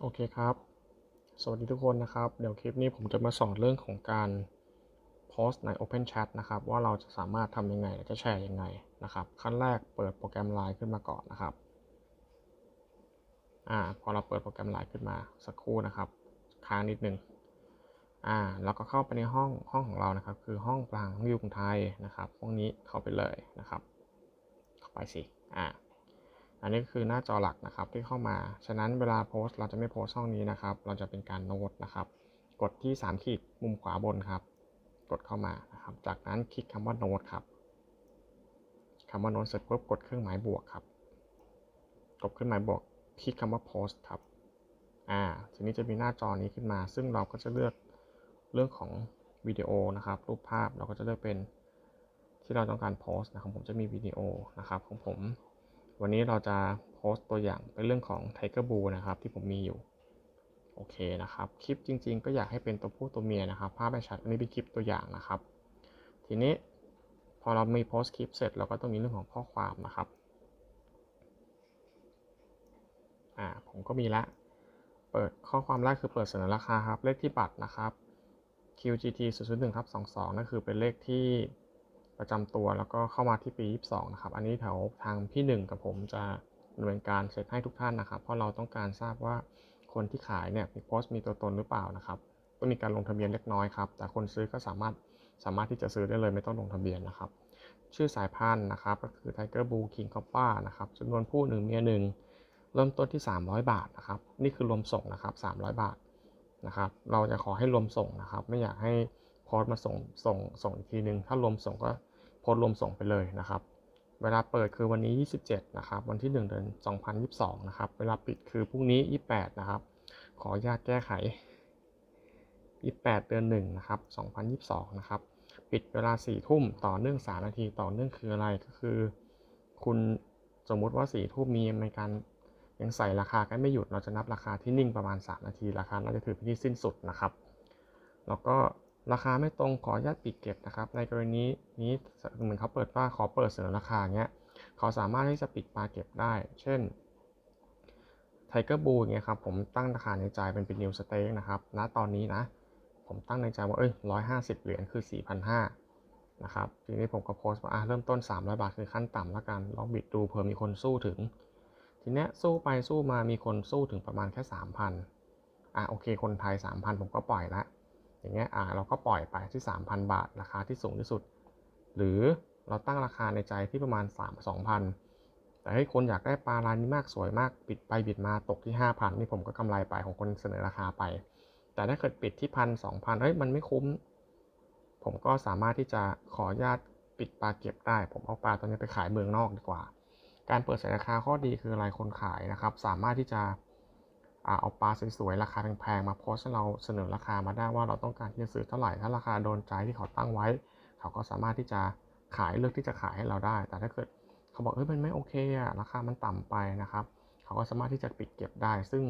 โอเคครับ สวัสดีทุกคนนะครับ เดี๋ยวคลิปนี้ผมจะมาสอนเรื่องของการโพสต์ใน Open Chat นะครับ ว่าเราจะสามารถทำยังไงและจะแชร์ยังไงนะครับ ขั้นแรกเปิดโปรแกรม Line ขึ้นมาก่อนนะครับ อ่า พอเราเปิดโปรแกรม Line ขึ้นมาสักครู่นะครับ ค้างนิดนึง อ่า แล้วก็เข้าไปในห้องห้องของเรานะครับ คือห้องปลางวิวกรุงไทยนะครับ ห้องนี้เข้าไปเลยนะครับ เข้าไปสิ อ่า อันนี้คือหน้าจอหลักนะครับที่เข้ามา ฉะนั้นเวลาโพสต์เราจะไม่โพสต์ช่องนี้นะครับ เราจะเป็นการโน้ตนะครับ กดที่ 3 ขีดมุมขวาบนครับ กดเข้ามานะครับ จากนั้นคลิกคำว่าโน้ตครับคำว่าโน้ตเสร็จปุ๊บกดเครื่องหมายบวกครับ กดเครื่องหมายบวกคลิกคำว่าโพสต์ครับ อ่า ทีนี้จะมีหน้าจอนี้ขึ้นมา ซึ่งเราก็จะเลือกเรื่องของวิดีโอนะครับ รูปภาพเราก็จะเลือกเป็นที่เราต้องการโพสต์นะครับ ผมจะมีวิดีโอนะครับของผม วันนี้เราจะโพสต์ตัวอย่างเป็นเรื่องของ Tiger Blue นะครับที่ผมมีอยู่ โอเคนะครับ คลิปจริง ๆ ก็อยากให้เป็นตัวผู้ตัวเมียนะครับ ภาพไม่ชัดอันนี้เป็นคลิปตัวอย่างนะครับ ทีนี้พอเรามีโพสต์คลิปเสร็จเราก็ต้องมีเรื่องของข้อความนะครับ อ่าผมก็มีละ เปิดข้อความแรกคือเปิดเสนอราคาครับ เลขที่บัตรนะครับ QGT 001ทับ22นั่นคือเป็นเลขที่ ประจำตัวแล้วก็เข้ามาที่ปี 22 นะครับ อันนี้แถวทางพี่หนึ่งกับผมจะดำเนินการเสร็จให้ทุกท่านนะครับ เพราะเราต้องการทราบว่าคนที่ขายเนี่ยมีโพสต์มีตัวตนหรือเปล่านะครับต้องมีการลงทะเบียนเล็กน้อยครับ แต่คนซื้อก็สามารถสามารถที่จะซื้อได้เลยไม่ต้องลงทะเบียนนะครับ ชื่อสายพันธุ์นะครับก็คือ Tiger Blue King Copper นะครับจำนวนผู้หนึ่งเมียหนึ่งเริ่มต้นที่ 300 บาทนะครับ นี่คือรวมส่งนะครับ 300 บาทนะครับ เราจะขอให้รวมส่งนะครับ ไม่อยากให้ โพสต์มาส่งส่งส่งอีกทีนึง ถ้ารวมส่งก็โพสต์รวมส่งไปเลยนะครับ เวลาเปิดคือวันนี้ 27 นะครับ วันที่ 1 เดือน 2022 นะครับ เวลาปิดคือพรุ่งนี้ 28 นะครับ ขออนุญาตแก้ไข 28 เดือน 1 นะครับ 2022 นะครับ ปิดเวลา 4 ทุ่มต่อเนื่อง 3 นาทีต่อเนื่องคืออะไรก็คือ คุณสมมุติว่า 4 ทุ่มมีในการยังใส่ราคากันไม่หยุด เราจะนับราคาที่นิ่งประมาณ 3 นาที ราคาน่าจะถือเป็นที่สิ้นสุดนะครับ แล้วก็ ราคาไม่ตรงขออนุญาตปิดเก็บนะครับ ในกรณีนี้เหมือนเขาเปิดว่าขอเปิดเสนอราคาเงี้ยเขาสามารถที่จะปิดปลาเก็บได้ เช่นไทเกอร์บูเงี้ยครับผมตั้งราคาในใจเป็นเป็นนิวสเต็กนะครับณตอนนี้นะ ผมตั้งในใจว่าเอ้ยร้อยห้าสิบเหรียญคือสี่พันห้านะครับทีนี้ผมก็โพสต์ว่าอะเริ่มต้น 300 บาทคือขั้นต่ำแล้วกัน ลองบิดดูเผื่อมีคนสู้ถึง ทีเนี้ยสู้ไปสู้มามีคนสู้ถึงประมาณแค่ 3,000อะโอเค คนไทย 3,000 ผมก็ปล่อยละ อย่างเงี้ยอ่าเราก็ปล่อยไปที่ 3,000 บาทราคาที่สูงที่สุด หรือเราตั้งราคาในใจที่ประมาณ 3 2,000 แต่ให้คนอยากได้ปลาลานี้มากสวยมากปิดไปบิดมาตกที่ 5,000 นี่ผมก็กำไรไปของคนเสนอราคาไป แต่ถ้าเกิดปิดที่พันสองพันเฮ้ยมันไม่คุ้ม ผมก็สามารถที่จะขออนุญาตปิดปลาเก็บได้ ผมเอาปลาตัวนี้ไปขายเมืองนอกดีกว่า การเปิดใส่ราคาข้อดีคืออะไรคนขายนะครับ สามารถที่จะ เอาปลาสวยๆ ราคาแพงๆ มาโพสให้เราเสนอราคามาได้ว่าเราต้องการที่จะซื้อเท่าไหร่ ถ้าราคาโดนใจที่เขาตั้งไว้ เขาก็สามารถที่จะขายเลือกที่จะขายให้เราได้ แต่ถ้าเกิดเขาบอกเฮ้ยมันไม่โอเคอะราคามันต่ำไปนะครับ เขาก็สามารถที่จะปิดเก็บได้ ซึ่ง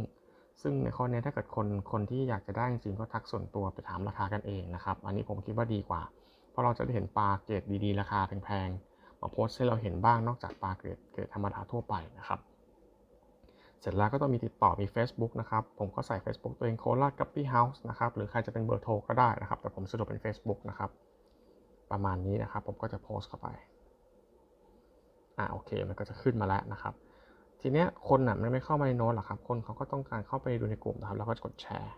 ซึ่งในข้อนี้ถ้าเกิดคนคนที่อยากจะได้จริงๆก็ทักส่วนตัวไปถามราคากันเองนะครับ อันนี้ผมคิดว่าดีกว่า เพราะเราจะได้เห็นปลาเกรดดีๆ ราคาแพงๆ มาโพสให้เราเห็นบ้างนอกจากปลาเกรดเกรดธรรมดาทั่วไปนะครับ เสร็จแล้วก็ต้องมีติดต่อมี Facebook นะครับ ผมก็ใส่ Facebook ตัวเองโคราชกัปปี้เฮาส์นะครับ หรือใครจะเป็นเบอร์โทรก็ได้นะครับ แต่ผมสะดวกเป็น Facebook นะครับ ประมาณนี้นะครับ ผมก็จะโพสต์เข้าไป อ่าโอเค มันก็จะขึ้นมาแล้วนะครับ ทีเนี้ยคนน่ะมันไม่เข้ามาในโน้ตหรอกครับ คนเขาก็ต้องการเข้าไปดูในกลุ่มนะครับ แล้วก็กดแชร์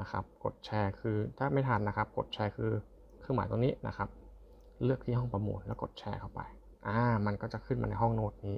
นะครับ กดแชร์คือถ้าไม่ทันนะครับ กดแชร์คือเครื่องหมายตรงนี้นะครับ เลือกที่ห้องประมูลแล้วกดแชร์เข้าไป อ่า มันก็จะขึ้นมาในห้องโน้ตนี้